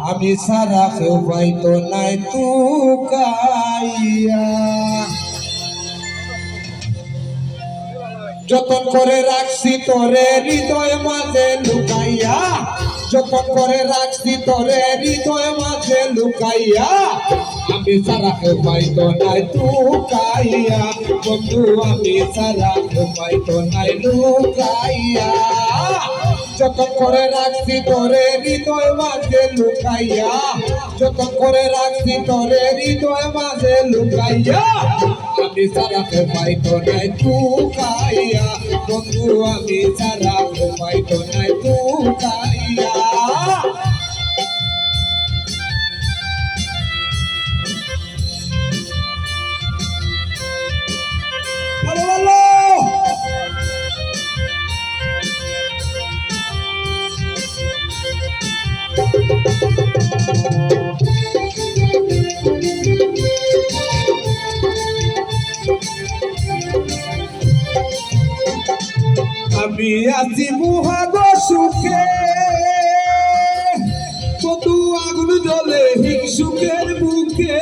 আমি সারা কেউ পাইতো নাই তু কাইয়া। যতন করে রাখছি তোরে হৃদয় যতন করে রাখছি তোরে হৃদয় মাঝে লুকাইয়া। আমি সারা পাইতো নাই তুকাইয়া বন্ধু, আমি সারা পাইতো নাই লুকাইয়া। যতন করে রাখছি তোরে হৃদয় মাঝে লুকাইয়া। যতন করে রাখছি তোরে হৃদয় মাঝে লুকাইয়া। আমি সারাকে পাইতো নাই তুকাইয়া বন্ধু, আমি সারাকে পাইতো নাই আমি আছি মুহাগ সুখে কত আগুন জ্বলে হিংসুকের বুকে।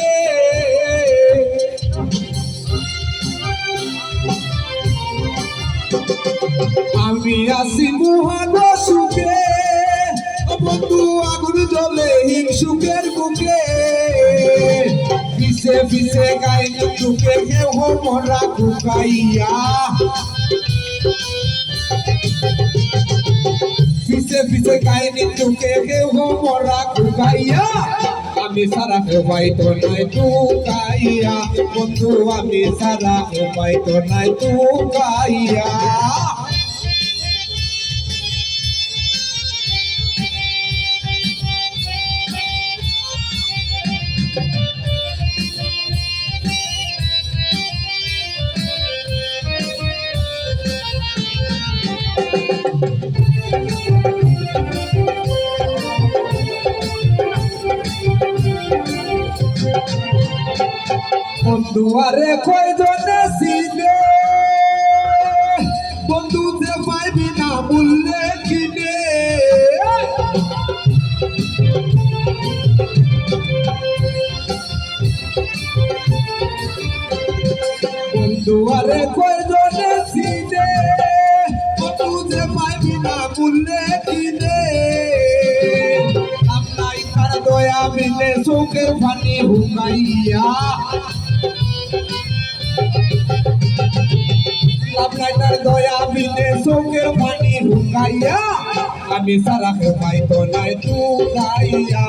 আমি আছি মুহাগ সুখে বন্ধু আগুন জ্বলে হিংসুকের বুকে। পিছে পিছে গাইনি চুকে কেউ মরা কুকাইয়া পিছে পিছে কাহিনী টুকে কেউ মরা কুকাইয়া। আমি সারা কেউ পাইতো নাই টুকাইয়া বন্ধু, আমি সারা কেউ পাইতো নাই টুকাইয়া বন্ধু আরে কয়জনে সিনে বন্ধু যে পাইবি না মূল্যে কিনে। আরে কয়জনে সিনে বন্ধু যে পাইবি না মূল্যে কিনে। আপনাই তার দয়া মিলে চোখের পানি হুকাইয়া আপনার দয়া বিনে সুখের পানি ঢুকাইয়া আমি সারা পাইতো নাই তুকাইয়া